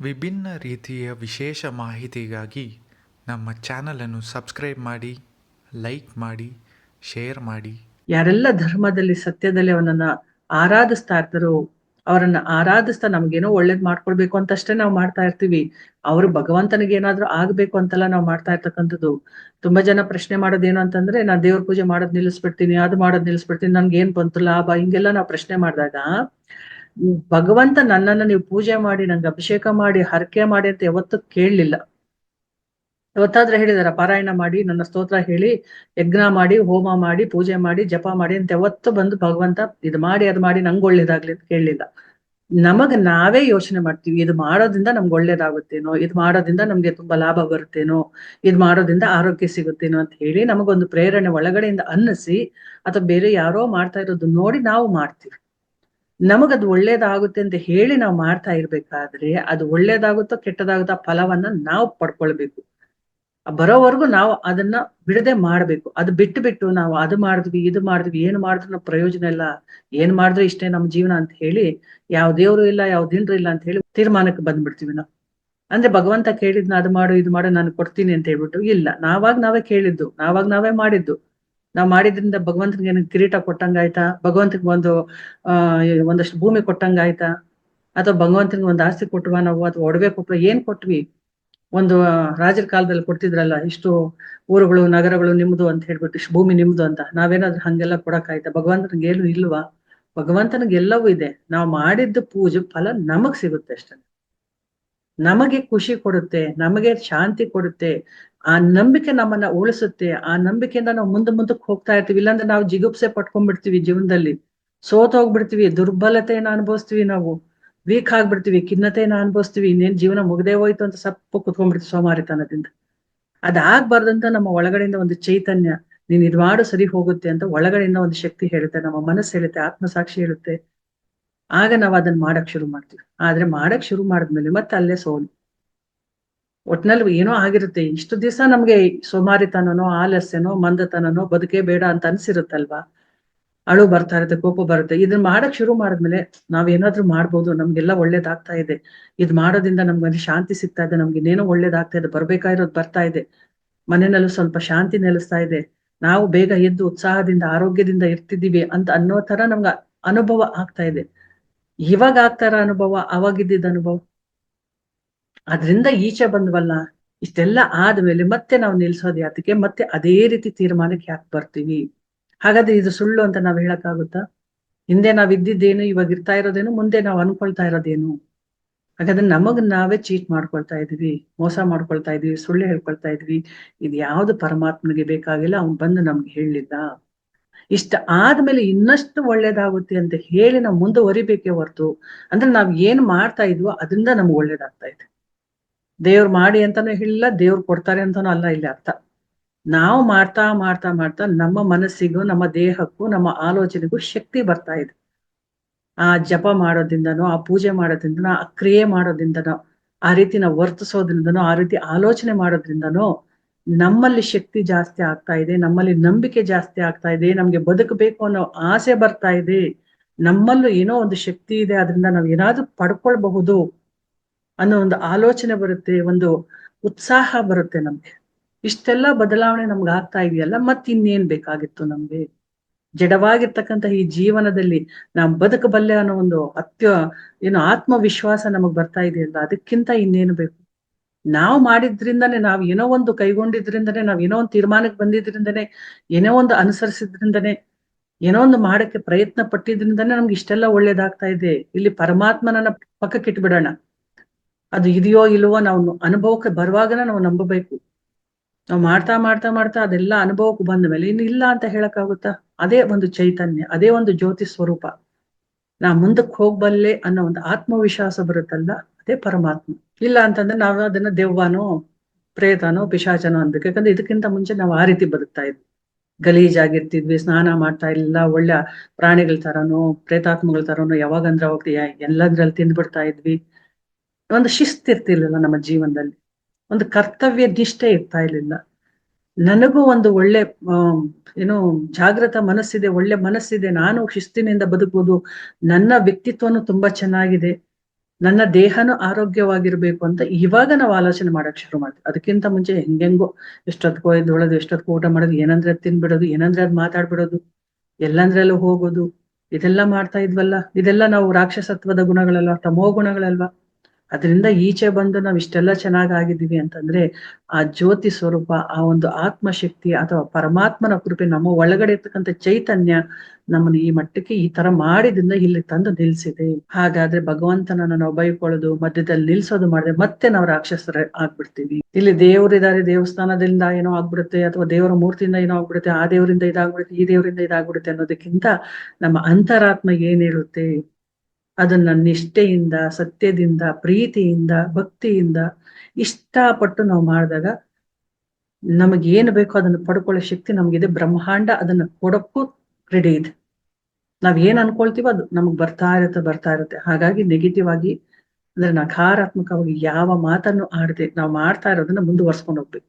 ವಿಭಿನ್ನ ರೀತಿಯ ವಿಶೇಷ ಮಾಹಿತಿಗಾಗಿ ನಮ್ಮ ಚಾನಲನ್ನು ಸಬ್ಸ್ಕ್ರೈಬ್ ಮಾಡಿ, ಲೈಕ್ ಮಾಡಿ, ಶೇರ್ ಮಾಡಿ. ಯಾರೆಲ್ಲ ಧರ್ಮದಲ್ಲಿ, ಸತ್ಯದಲ್ಲಿ ಅವನನ್ನ ಆರಾಧಿಸ್ತಾ ಇರ್ತಾರೋ, ಅವರನ್ನ ಆರಾಧಿಸ್ತಾ ನಮ್ಗೇನೋ ಒಳ್ಳೇದ್ ಮಾಡ್ಕೊಳ್ಬೇಕು ಅಂತಷ್ಟೇ ನಾವು ಮಾಡ್ತಾ ಇರ್ತೀವಿ. ಅವ್ರು ಭಗವಂತನಿಗೆ ಏನಾದ್ರೂ ಆಗ್ಬೇಕು ಅಂತೆಲ್ಲ ನಾವು ಮಾಡ್ತಾ ಇರ್ತಕ್ಕಂಥದ್ದು. ತುಂಬಾ ಜನ ಪ್ರಶ್ನೆ ಮಾಡೋದೇನು ಅಂತಂದ್ರೆ, ನಾ ದೇವ್ರ ಪೂಜೆ ಮಾಡೋದ್ ನಿಲ್ಲಿಸ್ಬಿಡ್ತೀನಿ, ಅದು ಮಾಡೋದ್ ನಿಲ್ಲಿಸ್ಬಿಡ್ತೀನಿ ನನ್ಗೆ ಏನ್ ಬಂತು ಲಾಭ ಹಿಂಗೆಲ್ಲ ನಾವು ಪ್ರಶ್ನೆ ಮಾಡಿದಾಗ ಭಗವಂತ ನನ್ನನ್ನ ನೀವು ಪೂಜೆ ಮಾಡಿ, ನಂಗೆ ಅಭಿಷೇಕ ಮಾಡಿ, ಹರಕೆ ಮಾಡಿ ಅಂತ ಯಾವತ್ತು ಕೇಳಲಿಲ್ಲ. ಯಾವತ್ತಾದ್ರೆ ಹೇಳಿದಾರ, ಪಾರಾಯಣ ಮಾಡಿ, ನನ್ನ ಸ್ತೋತ್ರ ಹೇಳಿ, ಯಜ್ಞ ಮಾಡಿ, ಹೋಮ ಮಾಡಿ, ಪೂಜೆ ಮಾಡಿ, ಜಪ ಮಾಡಿ ಅಂತ ಯಾವತ್ತು ಬಂದು ಭಗವಂತ ಇದು ಮಾಡಿ, ಅದು ಮಾಡಿ, ನಂಗೆ ಒಳ್ಳೇದಾಗ್ಲಿ ಅಂತ ಕೇಳಲಿಲ್ಲ. ನಮಗ್ ನಾವೇ ಯೋಚನೆ ಮಾಡ್ತೀವಿ, ಇದು ಮಾಡೋದ್ರಿಂದ ನಮ್ಗೆ ಒಳ್ಳೇದಾಗುತ್ತೇನೋ, ಇದು ಮಾಡೋದ್ರಿಂದ ನಮ್ಗೆ ತುಂಬಾ ಲಾಭ ಬರುತ್ತೇನೋ, ಇದು ಮಾಡೋದ್ರಿಂದ ಆರೋಗ್ಯ ಸಿಗುತ್ತೇನೋ ಅಂತ ಹೇಳಿ ನಮಗೊಂದು ಪ್ರೇರಣೆ ಒಳಗಡೆಯಿಂದ ಅನ್ನಿಸಿ ಅಥವಾ ಬೇರೆ ಯಾರೋ ಮಾಡ್ತಾ ಇರೋದು ನೋಡಿ ನಾವು ಮಾಡ್ತೀವಿ. ನಮಗದು ಒಳ್ಳೇದಾಗುತ್ತೆ ಅಂತ ಹೇಳಿ ನಾವು ಮಾಡ್ತಾ ಇರ್ಬೇಕಾದ್ರೆ ಅದು ಒಳ್ಳೇದಾಗುತ್ತೋ ಕೆಟ್ಟದಾಗುತ್ತೋ ಫಲವನ್ನ ನಾವು ಪಡ್ಕೊಳ್ಬೇಕು. ಬರೋವರೆಗೂ ನಾವು ಅದನ್ನ ಬಿಡದೆ ಮಾಡ್ಬೇಕು. ಅದು ಬಿಟ್ಟು ಬಿಟ್ಟು ನಾವು ಅದು ಮಾಡಿದ್ವಿ, ಇದು ಮಾಡಿದ್ವಿ, ಏನು ಮಾಡಿದ್ರು ಪ್ರಯೋಜನ ಇಲ್ಲ. ಏನ್ ಮಾಡಿದ್ರು ಇಷ್ಟೇ ನಮ್ಮ ಜೀವನ ಅಂತ ಹೇಳಿ ಯಾವ ದೇವ್ರು ಇಲ್ಲ, ಯಾವ ದಿನರು ಇಲ್ಲ ಅಂತ ಹೇಳಿ ತೀರ್ಮಾನಕ್ಕೆ ಬಂದ್ಬಿಡ್ತೀವಿ ನಾವು. ಅಂದ್ರೆ ಭಗವಂತ ಕೇಳಿದ್ನ ಅದು ಮಾಡು, ಇದು ಮಾಡು, ನಾನು ಕೊಡ್ತೀನಿ ಅಂತ ಹೇಳ್ಬಿಟ್ಟು ಇಲ್ಲ. ನಾವಾಗ ನಾವೇ ಕೇಳಿದ್ದು, ನಾವಾಗ ನಾವೇ ಮಾಡಿದ್ದು. ನಾವ್ ಮಾಡಿದ್ರಿಂದ ಭಗವಂತನಿಗೆ ಕಿರೀಟ ಕೊಟ್ಟಂಗಾಯ್ತಾ? ಭಗವಂತನಿಗೆ ಒಂದು, ಆ, ಒಂದಷ್ಟು ಭೂಮಿ ಕೊಟ್ಟಂಗಾಯ್ತಾ? ಅಥವಾ ಭಗವಂತನಿಗೆ ಒಂದು ಆಸ್ತಿ ಕೊಟ್ಟುವ ನಾವು? ಅಥವಾ ಒಡವೆ ಕೊಪ್ಪ ಏನ್ ಕೊಟ್ವಿ? ಒಂದು ರಾಜರ ಕಾಲದಲ್ಲಿ ಕೊಡ್ತಿದ್ರಲ್ಲ, ಇಷ್ಟು ಊರುಗಳು, ನಗರಗಳು ನಿಮ್ದು ಅಂತ ಹೇಳ್ಬಿಟ್ಟು, ಇಷ್ಟು ಭೂಮಿ ನಿಮ್ದು ಅಂತ. ನಾವೇನಾದ್ರೂ ಹಂಗೆಲ್ಲ ಕೊಡಕ್ಕಾಯ್ತಾ? ಭಗವಂತನಿಗೆ ಏನು ಇಲ್ವಾ? ಭಗವಂತನಿಗೆ ಎಲ್ಲವೂ ಇದೆ. ನಾವು ಮಾಡಿದ್ದು ಪೂಜೆ ಫಲ ನಮಗ್ ಸಿಗುತ್ತೆ ಅಷ್ಟೇ. ನಮಗೆ ಖುಷಿ ಕೊಡುತ್ತೆ, ನಮಗೆ ಶಾಂತಿ ಕೊಡುತ್ತೆ. ಆ ನಂಬಿಕೆ ನಮ್ಮನ್ನ ಉಳಿಸುತ್ತೆ, ಆ ನಂಬಿಕೆಯಿಂದ ನಾವು ಮುಂದೆ ಮುಂದಕ್ಕೆ ಹೋಗ್ತಾ ಇರ್ತೀವಿ. ಇಲ್ಲಾಂದ್ರೆ ನಾವು ಜಿಗುಪ್ಸೆ ಪಟ್ಕೊಂಡ್ಬಿಡ್ತೀವಿ ಜೀವನದಲ್ಲಿ. ಸೋತ್ ಹೋಗ್ಬಿಡ್ತೀವಿ, ದುರ್ಬಲತೆಯನ್ನ ಅನುಭವಿಸ್ತೀವಿ ನಾವು. ವೀಕ್ ಆಗ್ಬಿಡ್ತೀವಿ, ಖಿನ್ನತೆಯನ್ನ ಅನುಭವಿಸ್ತೀವಿ, ಇನ್ನೇನ್ ಜೀವನ ಮುಗ್ದೇ ಹೋಯ್ತು ಅಂತ ಸಪ್ಪು ಕುತ್ಕೊಂಡ್ಬಿಡ್ತೀವಿ ಸೋಮಾರಿತನದಿಂದ. ಅದಾಗ್ಬಾರ್ದಂತ ನಮ್ಮ ಒಳಗಡೆಯಿಂದ ಒಂದು ಚೈತನ್ಯ ನೀನ್ ಇದ್ ಮಾಡು ಸರಿ ಹೋಗುತ್ತೆ ಅಂತ ಒಳಗಡೆಯಿಂದ ಒಂದು ಶಕ್ತಿ ಹೇಳುತ್ತೆ, ನಮ್ಮ ಮನಸ್ಸು ಹೇಳುತ್ತೆ, ಆತ್ಮಸಾಕ್ಷಿ ಹೇಳುತ್ತೆ. ಆಗ ನಾವು ಅದನ್ನ ಮಾಡಕ್ ಶುರು ಮಾಡ್ತೀವಿ. ಆದ್ರೆ ಮಾಡಕ್ ಶುರು ಮಾಡಿದ್ಮೇಲೆ ಮತ್ತೆ ಅಲ್ಲೇ ಸೋಲು. ಒಟ್ನಲ್ಲಿ ಏನೋ ಆಗಿರುತ್ತೆ. ಇಷ್ಟು ದಿವಸ ನಮ್ಗೆ ಸೋಮಾರಿತನನೋ, ಆಲಸ್ಯನೋ, ಮಂದತನನೋ ಬದುಕೇ ಬೇಡ ಅಂತ ಅನ್ಸಿರುತ್ತಲ್ವಾ? ಅಳು ಬರ್ತಾ ಇರುತ್ತೆ, ಕೋಪ ಬರುತ್ತೆ. ಇದನ್ನ ಮಾಡಕ್ ಶುರು ಮಾಡಿದ್ಮೇಲೆ ನಾವೇನಾದ್ರೂ ಮಾಡ್ಬೋದು, ನಮ್ಗೆಲ್ಲ ಒಳ್ಳೇದಾಗ್ತಾ ಇದೆ. ಇದ್ ಮಾಡೋದ್ರಿಂದ ನಮ್ಗೆ ಶಾಂತಿ ಸಿಗ್ತಾ ಇದೆ ನಮ್ಗೆ ಇನ್ನೇನೋ ಒಳ್ಳೇದಾಗ್ತಾ ಇದೆ ಬರ್ಬೇಕಾಗಿರೋದು ಬರ್ತಾ ಇದೆ. ಮನೆಯಲ್ಲೂ ಸ್ವಲ್ಪ ಶಾಂತಿ ನೆಲೆಸ್ತಾ ಇದೆ. ನಾವು ಬೇಗ ಎದ್ದು ಉತ್ಸಾಹದಿಂದ, ಆರೋಗ್ಯದಿಂದ ಇರ್ತಿದೀವಿ ಅಂತ ಅನ್ನೋ ತರ ನಮ್ಗೆ ಅನುಭವ ಆಗ್ತಾ ಇದೆ. ಇವಾಗ ಆಗ್ತಾರ ಅನುಭವ ಅವಾಗಿದ್ದ ಅನುಭವ? ಅದ್ರಿಂದ ಈಚೆ ಬಂದ್ವಲ್ಲ, ಇಷ್ಟೆಲ್ಲ ಆದ್ಮೇಲೆ ಮತ್ತೆ ನಾವು ನಿಲ್ಸೋದು ಯಾತಕ್ಕೆ? ಮತ್ತೆ ಅದೇ ರೀತಿ ತೀರ್ಮಾನಕ್ಕೆ ಯಾಕೆ ಬರ್ತೀವಿ? ಹಾಗಾದ್ರೆ ಇದು ಸುಳ್ಳು ಅಂತ ನಾವ್ ಹೇಳಕ್ಕಾಗುತ್ತಾ? ಹಿಂದೆ ನಾವ್ ಇದ್ದಿದ್ದೇನು, ಇವಾಗ ಇರ್ತಾ ಇರೋದೇನು, ಮುಂದೆ ನಾವು ಅನ್ಕೊಳ್ತಾ ಇರೋದೇನು? ಹಾಗಾದ್ರೆ ನಮಗ್ ನಾವೇ ಚೀಟ್ ಮಾಡ್ಕೊಳ್ತಾ ಇದೀವಿ ಮೋಸ ಮಾಡ್ಕೊಳ್ತಾ ಇದೀವಿ ಸುಳ್ಳು ಹೇಳ್ಕೊಳ್ತಾ ಇದೀವಿ ಇದು ಯಾವ್ದು ಪರಮಾತ್ಮನಿಗೆ ಬೇಕಾಗಿಲ್ಲ, ಅವ್ನ್ ಬಂದು ನಮ್ಗೆ ಹೇಳಿದ್ದ. ಇಷ್ಟ ಆದ್ಮೇಲೆ ಇನ್ನಷ್ಟು ಒಳ್ಳೇದಾಗುತ್ತೆ ಅಂತ ಹೇಳಿ ನಾವು ಮುಂದುವರಿಬೇಕೇ ಹೊರತು. ಅಂದ್ರೆ ನಾವ್ ಏನ್ ಮಾಡ್ತಾ ಇದ್ವೋ ಅದರಿಂದ ನಮ್ಗೆ ಒಳ್ಳೇದಾಗ್ತಾ ಇದೆ. ದೇವ್ರು ಮಾಡಿ ಅಂತಾನು ಹೇಳಿಲ್ಲ, ದೇವ್ರು ಕೊಡ್ತಾರೆ ಅಂತಾನು ಅಲ್ಲ ಇಲ್ಲಿ ಅರ್ಥ. ನಾವು ಮಾಡ್ತಾ ಮಾಡ್ತಾ ಮಾಡ್ತಾ ನಮ್ಮ ಮನಸ್ಸಿಗೂ, ನಮ್ಮ ದೇಹಕ್ಕೂ, ನಮ್ಮ ಆಲೋಚನೆಗೂ ಶಕ್ತಿ ಬರ್ತಾ ಇದೆ. ಆ ಜಪ ಮಾಡೋದ್ರಿಂದನೋ, ಆ ಪೂಜೆ ಮಾಡೋದ್ರಿಂದನೋ, ಆ ಕ್ರಿಯೆ ಮಾಡೋದ್ರಿಂದನೋ, ಆ ರೀತಿ ನಾವು ವರ್ತಿಸೋದ್ರಿಂದನೋ, ಆ ರೀತಿ ಆಲೋಚನೆ ಮಾಡೋದ್ರಿಂದನೋ ನಮ್ಮಲ್ಲಿ ಶಕ್ತಿ ಜಾಸ್ತಿ ಆಗ್ತಾ ಇದೆ, ನಮ್ಮಲ್ಲಿ ನಂಬಿಕೆ ಜಾಸ್ತಿ ಆಗ್ತಾ ಇದೆ, ನಮ್ಗೆ ಬದುಕಬೇಕು ಅನ್ನೋ ಆಸೆ ಬರ್ತಾ ಇದೆ. ನಮ್ಮಲ್ಲೂ ಏನೋ ಒಂದು ಶಕ್ತಿ ಇದೆ, ಅದರಿಂದ ನಾವು ಏನಾದ್ರೂ ಪಡ್ಕೊಳ್ಬಹುದು. ಅನ್ನೋ ಒಂದು ಆಲೋಚನೆ ಬರುತ್ತೆ, ಒಂದು ಉತ್ಸಾಹ ಬರುತ್ತೆ ನಮ್ಗೆ. ಇಷ್ಟೆಲ್ಲ ಬದಲಾವಣೆ ನಮ್ಗೆ ಆಗ್ತಾ ಇದೆಯಲ್ಲ ಮತ್ತೆ ಇನ್ನೇನ್ ಬೇಕಾಗಿತ್ತು ನಮ್ಗೆ? ಜಡವಾಗಿರ್ತಕ್ಕಂಥ ಈ ಜೀವನದಲ್ಲಿ ನಾವು ಬದುಕಬಲ್ಲೆ ಅನ್ನೋ ಒಂದು ಅತ್ಯ, ಏನು ಆತ್ಮವಿಶ್ವಾಸ ನಮಗ್ ಬರ್ತಾ ಇದೆಯಲ್ಲ ಅದಕ್ಕಿಂತ ಇನ್ನೇನು ಬೇಕು? ನಾವು ಮಾಡಿದ್ರಿಂದನೇ, ನಾವು ಏನೋ ಒಂದು ಕೈಗೊಂಡಿದ್ರಿಂದನೇ, ನಾವ್ ಏನೋ ಒಂದು ತೀರ್ಮಾನಕ್ಕೆ ಬಂದಿದ್ರಿಂದನೇ, ಏನೋ ಒಂದು ಅನುಸರಿಸಿದ್ರಿಂದನೇ, ಏನೋ ಒಂದು ಮಾಡಕ್ಕೆ ಪ್ರಯತ್ನ ಪಟ್ಟಿದ್ರಿಂದನೇ ನಮ್ಗೆ ಇಷ್ಟೆಲ್ಲ ಒಳ್ಳೇದಾಗ್ತಾ ಇದೆ. ಇಲ್ಲಿ ಪರಮಾತ್ಮನನ್ನ ಪಕ್ಕಕ್ಕೆ ಇಟ್ಬಿಡೋಣ ಅದು ಇದೆಯೋ ಇಲ್ವೋ ನಾವು ಅನುಭವಕ್ಕೆ ಬರುವಾಗ ನಾವು ನಂಬಬೇಕು. ನಾವು ಮಾಡ್ತಾ ಮಾಡ್ತಾ ಮಾಡ್ತಾ ಅದೆಲ್ಲ ಅನುಭವಕ್ಕೆ ಬಂದ ಮೇಲೆ ಇನ್ನು ಇಲ್ಲ ಅಂತ ಹೇಳಕ್ಕಾಗುತ್ತಾ? ಅದೇ ಒಂದು ಚೈತನ್ಯ, ಅದೇ ಒಂದು ಜ್ಯೋತಿ ಸ್ವರೂಪ. ನಾ ಮುಂದಕ್ಕೆ ಹೋಗ್ಬಲ್ಲೆ ಅನ್ನೋ ಒಂದು ಆತ್ಮವಿಶ್ವಾಸ ಬರುತ್ತಲ್ಲ, ಅದೇ ಪರಮಾತ್ಮ. ಇಲ್ಲ ಅಂತಂದ್ರೆ ನಾವು ಅದನ್ನ ದೆವ್ವನೋ, ಪ್ರೇತನೋ, ಪಿಶಾಚನೋ ಅನ್ಬೇಕು. ಯಾಕಂದ್ರೆ ಇದಕ್ಕಿಂತ ಮುಂಚೆ ನಾವು ಆ ರೀತಿ ಬದುಕ್ತಾ ಇದ್ವಿ. ಗಲೀಜಾಗಿರ್ತಿದ್ವಿ, ಸ್ನಾನ ಮಾಡ್ತಾ ಇಲ್ಲ ಒಳ್ಳೆ ಪ್ರಾಣಿಗಳ ತರನೋ, ಪ್ರೇತಾತ್ಮಗಳ ತರನೋ ಯಾವಾಗಂದ್ರೆ ಅವಾಗ ಎಲ್ಲಂದ್ರಲ್ಲಿ ತಿಂದ್ಬಿಡ್ತಾ ಇದ್ವಿ. ಒಂದು ಶಿಸ್ತು ಇರ್ತಿರ್ಲಿಲ್ಲ ನಮ್ಮ ಜೀವನದಲ್ಲಿ. ಒಂದು ಕರ್ತವ್ಯ ನಿಷ್ಠೆ ಇರ್ತಾ ಇರ್ಲಿಲ್ಲ. ನನಗೂ ಒಂದು ಒಳ್ಳೆ ಏನೋ ಜಾಗೃತ ಮನಸ್ಸಿದೆ, ಒಳ್ಳೆ ಮನಸ್ಸಿದೆ. ನಾನು ಶಿಸ್ತಿನಿಂದ ಬದುಕುವುದು ನನ್ನ ವ್ಯಕ್ತಿತ್ವನು ತುಂಬಾ ಚೆನ್ನಾಗಿದೆ. ನನ್ನ ದೇಹನು ಆರೋಗ್ಯವಾಗಿರ್ಬೇಕು ಅಂತ ಇವಾಗ ನಾವು ಆಲೋಚನೆ ಮಾಡಕ್ ಶುರು ಮಾಡ್ತೀವಿ. ಅದಕ್ಕಿಂತ ಮುಂಚೆ ಹೆಂಗೆಂಗೋ ಎಷ್ಟೊತ್ಕೋ ಎದ್ದೊಳೋದು ಎಷ್ಟೊತ್ಕೋ ಊಟ ಮಾಡೋದು, ಏನಂದ್ರೆ ತಿನ್ಬಿಡೋದು, ಏನಂದ್ರೆ ಅದ್ ಮಾತಾಡ್ಬಿಡೋದು, ಎಲ್ಲಂದ್ರಲ್ಲೂ ಹೋಗೋದು, ಇದೆಲ್ಲ ಮಾಡ್ತಾ ಇದ್ವಲ್ಲ? ಇದೆಲ್ಲ ನಾವು ರಾಕ್ಷಸತ್ವದ ಗುಣಗಳಲ್ವಾ ತಮೋ ಗುಣಗಳಲ್ವಾ? ಅದರಿಂದ ಈಚೆ ಬಂದು ನಾವು ಇಷ್ಟೆಲ್ಲ ಚೆನ್ನಾಗ್ ಆಗಿದ್ದೀವಿ ಅಂತಂದ್ರೆ ಆ ಜ್ಯೋತಿ ಸ್ವರೂಪ, ಆ ಒಂದು ಆತ್ಮಶಕ್ತಿ ಅಥವಾ ಪರಮಾತ್ಮನ ಕೃಪೆ, ನಮ್ಮ ಒಳಗಡೆ ಇರ್ತಕ್ಕಂಥ ಚೈತನ್ಯ ನಮ್ಮನ್ನ ಈ ಮಟ್ಟಕ್ಕೆ ಈ ತರ ಮಾಡಿದಿಂದ ಇಲ್ಲಿ ತಂದು ನಿಲ್ಸಿದೆ. ಹಾಗಾದ್ರೆ ಭಗವಂತನನ್ನ ನಾವು ಬೈಕೊಳ್ಳೋದು, ಮಧ್ಯದಲ್ಲಿ ನಿಲ್ಸೋದು ಮಾಡಿದ್ರೆ ಮತ್ತೆ ನಾವು ರಾಕ್ಷಸರ ಆಗ್ಬಿಡ್ತೀವಿ. ಇಲ್ಲಿ ದೇವರಿದ್ದಾರೆ ದೇವಸ್ಥಾನದಿಂದ ಏನೋ ಆಗ್ಬಿಡುತ್ತೆ ಅಥವಾ ದೇವರ ಮೂರ್ತಿಯಿಂದ ಏನೋ ಆಗ್ಬಿಡುತ್ತೆ, ಆ ದೇವರಿಂದ ಇದಾಗ್ಬಿಡುತ್ತೆ, ಈ ದೇವರಿಂದ ಇದಾಗ್ಬಿಡುತ್ತೆ ಅನ್ನೋದಕ್ಕಿಂತ ನಮ್ಮ ಅಂತರಾತ್ಮ ಏನ್ ಹೇಳುತ್ತೆ? ಅದನ್ನ ನಿಷ್ಠೆಯಿಂದ, ಸತ್ಯದಿಂದ, ಪ್ರೀತಿಯಿಂದ, ಭಕ್ತಿಯಿಂದ ಇಷ್ಟಪಟ್ಟು ನಾವು ಮಾಡಿದಾಗ ನಮಗೆ ಏನು ಬೇಕೋ ಅದನ್ನು ಪಡ್ಕೊಳ್ಳೋ ಶಕ್ತಿ ನಮಗಿದೆ. ಬ್ರಹ್ಮಾಂಡ ಅದನ್ನ ಕೊಡಕ್ಕೂ ರೆಡಿ ಇದೆ. ನಾವ್ ಏನ್ ಅನ್ಕೊಳ್ತೀವೋ ಅದು ನಮಗ್ ಬರ್ತಾ ಇರುತ್ತೆ ಬರ್ತಾ ಇರುತ್ತೆ. ಹಾಗಾಗಿ ನೆಗೆಟಿವ್ ಆಗಿ ಅಂದ್ರೆ ನಕಾರಾತ್ಮಕವಾಗಿ ಯಾವ ಮಾತನ್ನು ಆಡದೆ, ನಾವು ಮಾಡ್ತಾ ಇರೋದನ್ನ ಮುಂದುವರ್ಸ್ಕೊಂಡು ಹೋಗ್ಬೇಕು.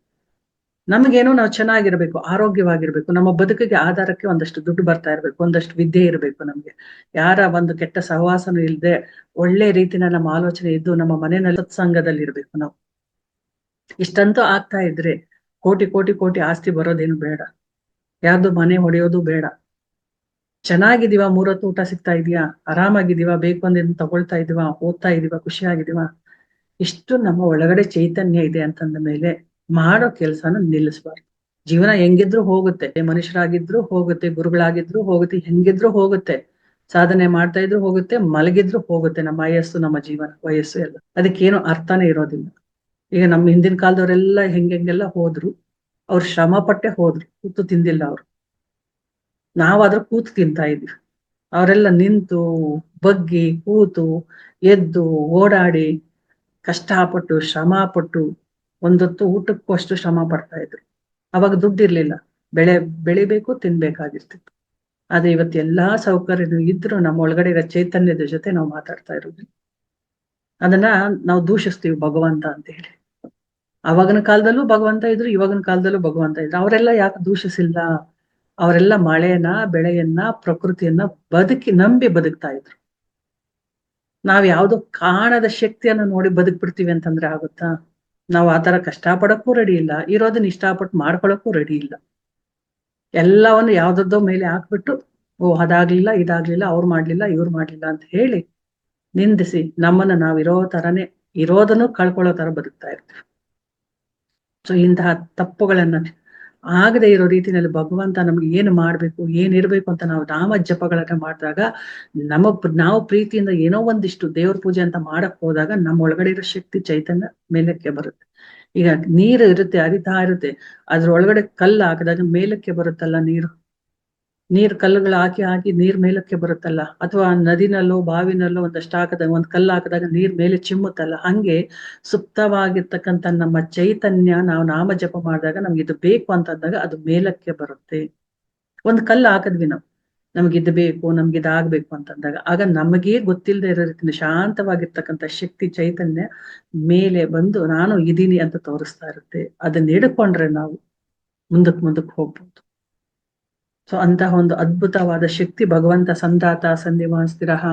ನಮಗೇನೋ ನಾವು ಚೆನ್ನಾಗಿರ್ಬೇಕು, ಆರೋಗ್ಯವಾಗಿರ್ಬೇಕು, ನಮ್ಮ ಬದುಕಿಗೆ ಆಧಾರಕ್ಕೆ ಒಂದಷ್ಟು ದುಡ್ಡು ಬರ್ತಾ ಇರ್ಬೇಕು, ಒಂದಷ್ಟು ವಿದ್ಯೆ ಇರಬೇಕು ನಮ್ಗೆ. ಯಾರ ಒಂದು ಕೆಟ್ಟ ಸಹವಾಸನೂ ಇಲ್ಲದೆ ಒಳ್ಳೆ ರೀತಿನ ನಮ್ಮ ಆಲೋಚನೆ ಇದ್ದು ನಮ್ಮ ಮನೆಯಲ್ಲಿ ಸತ್ಸಂಗದಲ್ಲಿ ಇರ್ಬೇಕು ನಾವು. ಇಷ್ಟಂತೂ ಆಗ್ತಾ ಇದ್ರೆ ಕೋಟಿ ಕೋಟಿ ಕೋಟಿ ಆಸ್ತಿ ಬರೋದೇನು ಬೇಡ. ಯಾರ್ದು ಮನೆ ಹೊಡೆಯೋದು ಬೇಡ. ಚೆನ್ನಾಗಿದೀವ ಮೂರತ್ತು ಊಟ ಸಿಗ್ತಾ ಇದೀಯಾ? ಆರಾಮಾಗಿದೀವ ಬೇಕು ಅಂದಿದ್ದು ತಗೊಳ್ತಾ ಇದೀವ? ಓದ್ತಾ ಇದೀವ? ಖುಷಿಯಾಗಿದೀವ ಇಷ್ಟು ನಮ್ಮ ಒಳಗಡೆ ಚೈತನ್ಯ ಇದೆ ಅಂತಂದ ಮೇಲೆ ಮಾಡೋ ಕೆಲ್ಸನ ನಿಲ್ಲಿಸ್ಬಾರ್ದು. ಜೀವನ ಹೆಂಗಿದ್ರು ಹೋಗುತ್ತೆ. ಮನುಷ್ಯರಾಗಿದ್ರು ಹೋಗುತ್ತೆ, ಗುರುಗಳಾಗಿದ್ರು ಹೋಗುತ್ತೆ, ಹೆಂಗಿದ್ರು ಹೋಗುತ್ತೆ. ಸಾಧನೆ ಮಾಡ್ತಾ ಇದ್ರು ಹೋಗುತ್ತೆ, ಮಲಗಿದ್ರು ಹೋಗುತ್ತೆ ನಮ್ಮ ವಯಸ್ಸು, ನಮ್ಮ ಜೀವನ, ವಯಸ್ಸು ಎಲ್ಲ. ಅದಕ್ಕೇನು ಅರ್ಥನೇ ಇರೋದಿಲ್ಲ. ಈಗ ನಮ್ಮ ಹಿಂದಿನ ಕಾಲದವರೆಲ್ಲ ಹೆಂಗೆಲ್ಲ ಹೋದ್ರು. ಅವ್ರು ಶ್ರಮ ಪಟ್ಟೆ ಹೋದ್ರು. ಕೂತು ತಿಂದಿಲ್ಲ ಅವ್ರು. ನಾವಾದ್ರೂ ಕೂತು ತಿಂತಾ ಇದ್ವಿ. ಅವರೆಲ್ಲ ನಿಂತು, ಬಗ್ಗಿ, ಕೂತು, ಎದ್ದು, ಓಡಾಡಿ, ಕಷ್ಟಪಟ್ಟು ಶ್ರಮ ಪಟ್ಟು ಒಂದೊತ್ತು ಊಟಕ್ಕೂ ಅಷ್ಟು ಶ್ರಮ ಪಡ್ತಾ ಇದ್ರು. ಅವಾಗ ದುಡ್ಡು ಇರ್ಲಿಲ್ಲ. ಬೆಳೆ, ಬೆಳಿಬೇಕು, ತಿನ್ಬೇಕಾಗಿರ್ತಿತ್ತು. ಆದ್ರೆ ಇವತ್ತು ಎಲ್ಲಾ ಸೌಕರ್ಯನು ಇದ್ರು ನಮ್ಮ ಒಳಗಡೆ ಇರೋ ಚೈತನ್ಯದ ಜೊತೆ ನಾವು ಮಾತಾಡ್ತಾ ಇರೋದು. ಅದನ್ನ ನಾವು ದೂಷಿಸ್ತೀವಿ ಭಗವಂತ ಅಂತ ಹೇಳಿ. ಅವಾಗಿನ ಕಾಲದಲ್ಲೂ ಭಗವಂತ ಇದ್ರು, ಇವಾಗಿನ ಕಾಲದಲ್ಲೂ ಭಗವಂತ ಇದ್ರು. ಅವರೆಲ್ಲ ಯಾಕೆ ದೂಷಿಸಿಲ್ಲ? ಅವರೆಲ್ಲ ಮಳೆಯನ್ನ, ಬೆಳೆಯನ್ನ, ಪ್ರಕೃತಿಯನ್ನ ಬದುಕಿ, ನಂಬಿ ಬದುಕ್ತಾ ಇದ್ರು. ನಾವ್ ಯಾವ್ದೋ ಕಾಣದ ಶಕ್ತಿಯನ್ನ ನೋಡಿ ಬದುಕ್ಬಿಡ್ತೀವಿ ಅಂತಂದ್ರೆ ಆಗುತ್ತಾ? ನಾವು ಆತರ ಕಷ್ಟ ಪಡಕ್ಕೂ ರೆಡಿ ಇಲ್ಲ. ಇರೋದನ್ನ ಇಷ್ಟಪಟ್ಟು ಮಾಡ್ಕೊಳಕ್ಕೂ ರೆಡಿ ಇಲ್ಲ. ಎಲ್ಲವನ್ನು ಯಾವ್ದದ್ದೋ ಮೇಲೆ ಹಾಕ್ಬಿಟ್ಟು, ಓ, ಅದಾಗ್ಲಿಲ್ಲ, ಇದಾಗ್ಲಿಲ್ಲ, ಅವ್ರು ಮಾಡ್ಲಿಲ್ಲ, ಇವ್ರು ಮಾಡ್ಲಿಲ್ಲ ಅಂತ ಹೇಳಿ ನಿಂದಿಸಿ. ನಮ್ಮನ್ನ ನಾವ್ ಇರೋ ತರನೇ, ಇರೋದನ್ನು ಕಳ್ಕೊಳ್ಳೋ ತರ ಬದುಕ್ತಾ ಇರ್ತೀವಿ. ಸೊ ಇಂತಹ ತಪ್ಪುಗಳನ್ನ ಆಗದೆ ಇರೋ ರೀತಿಯಲ್ಲಿ ಭಗವಂತ ನಮ್ಗೆ ಏನು ಮಾಡ್ಬೇಕು ಏನಿರ್ಬೇಕು ಅಂತ ನಾವು ನಾಮ ಜಪಗಳನ್ನ ಮಾಡಿದಾಗ ನಮ್ಮ ನಾವು ಪ್ರೀತಿಯಿಂದ ಏನೋ ಒಂದಿಷ್ಟು ದೇವ್ರ ಪೂಜೆ ಅಂತ ಮಾಡಕ್ ಹೋದಾಗ ನಮ್ಮ ಒಳಗಡೆ ಇರೋ ಶಕ್ತಿ ಚೈತನ್ಯ ಮೇಲಕ್ಕೆ ಬರುತ್ತೆ. ಈಗ ನೀರು ಇರುತ್ತೆ ಅರಿತಾ ಇರುತ್ತೆ ಅದ್ರ ಒಳಗಡೆ ಕಲ್ಲು ಹಾಕಿದಾಗ ಮೇಲಕ್ಕೆ ಬರುತ್ತಲ್ಲ ನೀರು? ನೀರ್ ಕಲ್ಲುಗಳು ಹಾಕಿ ಹಾಕಿ ನೀರ್ ಮೇಲಕ್ಕೆ ಬರುತ್ತಲ್ಲ? ಅಥವಾ ನದಿನಲ್ಲೋ, ಬಾವಿನಲ್ಲೋ ಒಂದಷ್ಟು ಹಾಕಿದಾಗ ಒಂದ್ ಕಲ್ಲು ಹಾಕಿದಾಗ ನೀರ್ ಮೇಲೆ ಚಿಮ್ಮುತ್ತಲ್ಲ? ಹಂಗೆ ಸುಪ್ತವಾಗಿರ್ತಕ್ಕಂತ ನಮ್ಮ ಚೈತನ್ಯ ನಾವು ನಾಮ ಜಪ ಮಾಡಿದಾಗ ನಮ್ಗೆ ಇದು ಬೇಕು ಅಂತಂದಾಗ ಅದು ಮೇಲಕ್ಕೆ ಬರುತ್ತೆ. ಒಂದ್ ಕಲ್ಲು ಹಾಕಿದ್ವಿ ನಾವು. ನಮ್ಗೆ ಇದು ಬೇಕು, ನಮ್ಗೆ ಇದಾಗ್ಬೇಕು ಅಂತಂದಾಗ ಆಗ ನಮಗೆ ಗೊತ್ತಿಲ್ಲದೆ ಇರೋ ರೀತಿಯ ಶಾಂತವಾಗಿರ್ತಕ್ಕಂಥ ಶಕ್ತಿ, ಚೈತನ್ಯ ಮೇಲೆ ಬಂದು ನಾನು ಇದೀನಿ ಅಂತ ತೋರಿಸ್ತಾ ಇರುತ್ತೆ. ಅದನ್ನ ಹಿಡ್ಕೊಂಡ್ರೆ ನಾವು ಮುಂದಕ್ ಮುಂದಕ್ಕೆ ಹೋಗ್ಬೋದು. ಸೊ ಅಂತಹ ಒಂದು ಅದ್ಭುತವಾದ ಶಕ್ತಿ ಭಗವಂತ ಸಂದಾತ ಸಂಧಿಮಾಸ್ತಿರಹ